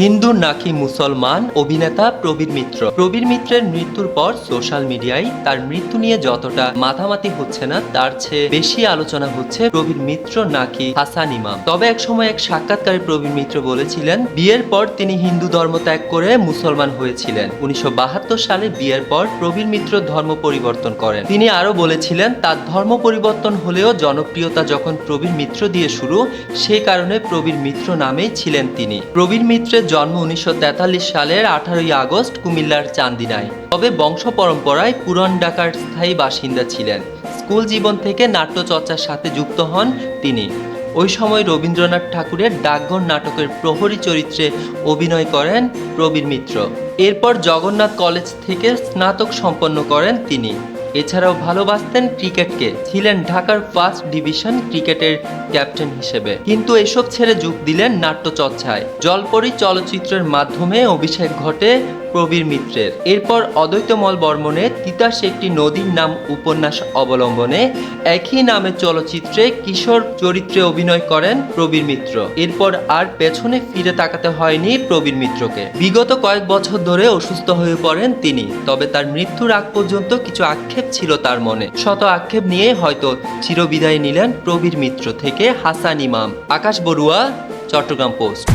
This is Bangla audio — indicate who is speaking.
Speaker 1: হিন্দু নাকি মুসলমান অভিনেতা প্রবীর মিত্র। প্রবীর মিত্রের মৃত্যুর পর সোশ্যাল মিডিয়ায় তার মৃত্যু নিয়ে যতটা মাথামাতি হচ্ছে না, তার চেয়ে বেশি আলোচনা হচ্ছে প্রবীর মিত্র নাকি হাসান ইমাম। তবে এক সময় এক সাক্ষাৎকারে প্রবীর মিত্র বলেছিলেন, বিয়ের পর তিনি হিন্দু ধর্ম ত্যাগ করে মুসলমান হয়েছিলেন। উনিশশো বাহাত্তর সালে বিয়ের পর প্রবীর মিত্র ধর্ম পরিবর্তন করেন। তিনি আরও বলেছিলেন, তার ধর্ম পরিবর্তন হলেও জনপ্রিয়তা যখন প্রবীর মিত্র দিয়ে শুরু সেই কারণে প্রবীর মিত্র নামেই ছিলেন তিনি। প্রবীর মিত্রের জন্ম উনিশশো তেতাল্লিশ সালের আঠারোই আগস্ট কুমিল্লার চান্দিনায়। তবে বংশ পরম্পরায় পুরান ঢাকার স্থায়ী বাসিন্দা ছিলেন। স্কুল জীবন থেকে নাট্যচর্চার সাথে যুক্ত হন তিনি। ওই সময় রবীন্দ্রনাথ ঠাকুরের ডাকঘর নাটকের প্রহরী চরিত্রে অভিনয় করেন প্রবীর মিত্র। এরপর জগন্নাথ কলেজ থেকে স্নাতক সম্পন্ন করেন তিনি। এছাড়াও ভালোবাসতেন ক্রিকেটকে, ছিলেন ঢাকার ফার্স্ট ডিভিশন ক্রিকেটের ক্যাপ্টেন হিসেবে। কিন্তু এসব ছেড়ে যোগ দিলেন নাট্যচর্চায়। জলপরি চলচ্চিত্রের মাধ্যমে অভিষেক ঘটে প্রবীর মিত্রের। এরপর অদ্বৈতমল বর্মনের তিতাস একটি নদীর নাম উপন্যাস অবলম্বনে একই নামে চলচ্চিত্রে কিশোর চরিত্রে অভিনয় করেন প্রবীর মিত্র। এরপর আর পেছনে ফিরে তাকাতে হয়নি প্রবীর মিত্রকে। বিগত কয়েক বছর ধরে অসুস্থ হয়ে পড়েন তিনি, তবে তার মৃত্যুর আগ পর্যন্ত কিছু আক্ষেপ ছিল তার মনে। শত আক্ষেপ নিয়ে হয়তো চিরবিদায় নিলেন প্রবীর মিত্র থেকে হাসান ইমাম। আকাশ বড়ুয়া চট্টগ্রাম পোস্ট।